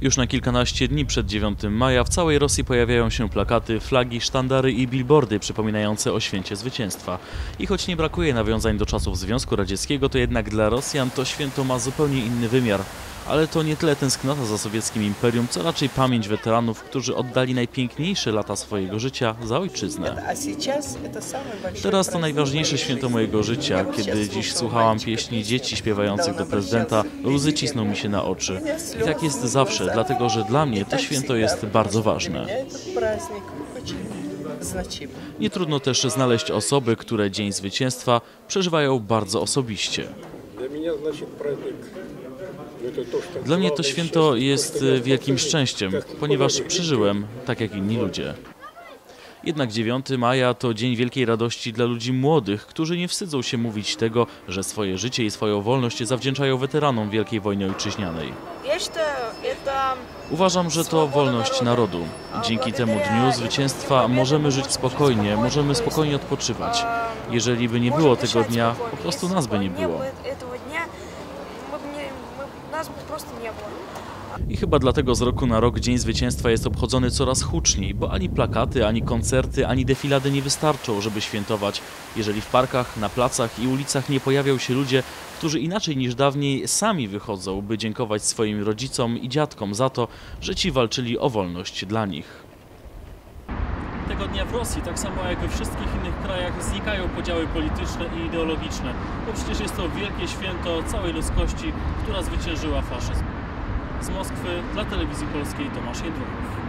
Już na kilkanaście dni przed 9 maja w całej Rosji pojawiają się plakaty, flagi, sztandary i billboardy przypominające o święcie zwycięstwa. I choć nie brakuje nawiązań do czasów Związku Radzieckiego, to jednak dla Rosjan to święto ma zupełnie inny wymiar ale to nie tyle tęsknota za sowieckim imperium, co raczej pamięć weteranów, którzy oddali najpiękniejsze lata swojego życia za ojczyznę. Teraz to najważniejsze święto mojego życia. Kiedy dziś słuchałam pieśni dzieci śpiewających do prezydenta, łzy cisną mi się na oczy. I tak jest zawsze, dlatego że dla mnie to święto jest bardzo ważne. Nie trudno też znaleźć osoby, które Dzień Zwycięstwa przeżywają bardzo osobiście. Dla mnie to święto jest e, wielkim szczęściem, ponieważ przeżyłem tak jak inni ludzie. Jednak 9 maja to dzień wielkiej radości dla ludzi młodych, którzy nie wstydzą się mówić tego, że swoje życie i swoją wolność zawdzięczają weteranom Wielkiej Wojny Ojczyźnianej. Uważam, że to wolność narodu. Dzięki temu dniu zwycięstwa możemy żyć spokojnie, możemy spokojnie odpoczywać. Jeżeli by nie było tego dnia, po prostu nas by nie było nas po prostu nie było. I chyba dlatego z roku na rok Dzień Zwycięstwa jest obchodzony coraz huczniej, bo ani plakaty, ani koncerty, ani defilady nie wystarczą, żeby świętować, jeżeli w parkach, na placach i ulicach nie pojawią się ludzie, którzy inaczej niż dawniej sami wychodzą, by dziękować swoim rodzicom i dziadkom za to, że ci walczyli o wolność dla nich. Tego dnia w Rosji, tak samo jak we wszystkich innych krajach, znikają podziały polityczne i ideologiczne, bo przecież jest to wielkie święto całej ludzkości, która zwyciężyła faszyzm. Z Moskwy dla telewizji polskiej Tomasz Jędrowicz.